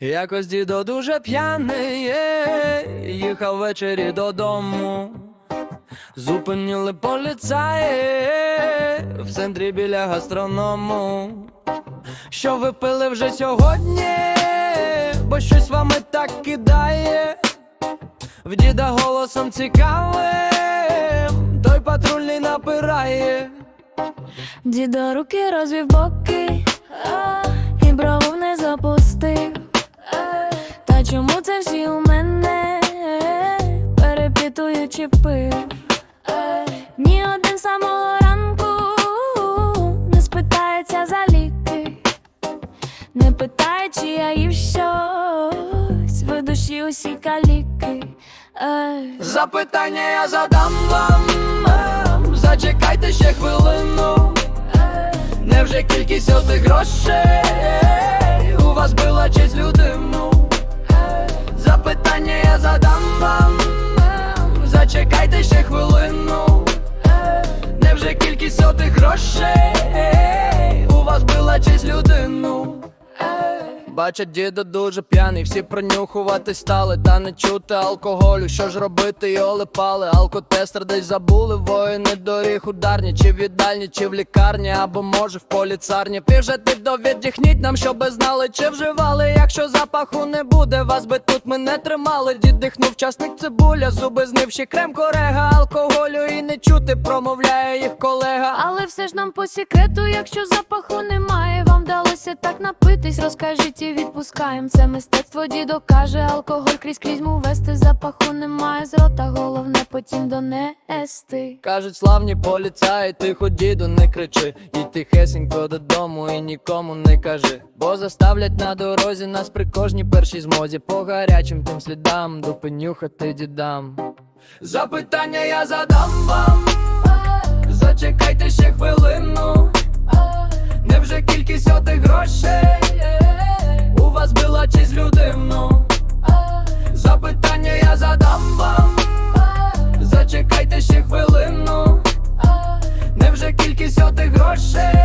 Якось дідо дуже п'яний, їхав ввечері додому. Зупинили поліцаї в центрі біля гастроному. Що ви пили вже сьогодні, бо щось вами так кидає. В діда голосом цікавим, той патрульний напирає. Дідо руки розвів боки і брову не запустив. Чому це всі у мене перепитуючи пив? Ні один самого ранку не спитається за ліки, не питає, чи я їв щось в душі усі каліки. Запитання я задам вам. Зачекайте ще хвилину. Невже кількість отих грошей у вас була честь людину? Задам вам. Зачекайте ще хвилину. Невже кількість сотих грошей у вас була честь людину? Бачать діда дуже п'яний, всі пронюхувати стали, та не чути алкоголю. Що ж робити, йоли пали, алкотестер десь забули, воїни доріг ударні, чи в їдальні, чи в лікарні, або може в поліцарні. Піжати до віддихніть нам, щоби знали, чи вживали. Якщо запаху не буде, вас би тут ми не тримали. Дід дихнув часник цибуля, зуби знивши крем корега, алкоголю і не чути, промовляє їх колега. Але все ж нам по секрету, якщо запаху немає, вам вдалося так напитись, розкажіть і відпускаєм. Це мистецтво дідо каже, алкоголь крізь крізь му вести, запаху немає з рота, головне потім донести. Кажуть, славні поліцаї, тихо, діду, не кричи, і тихесенько додому, і нікому не кажи. Бо заставлять на дорозі нас при кожній першій змозі по гарячим тим слідам, допенюхати дідам. Запитання я задам вам, зачекайте ще хвилину. Say.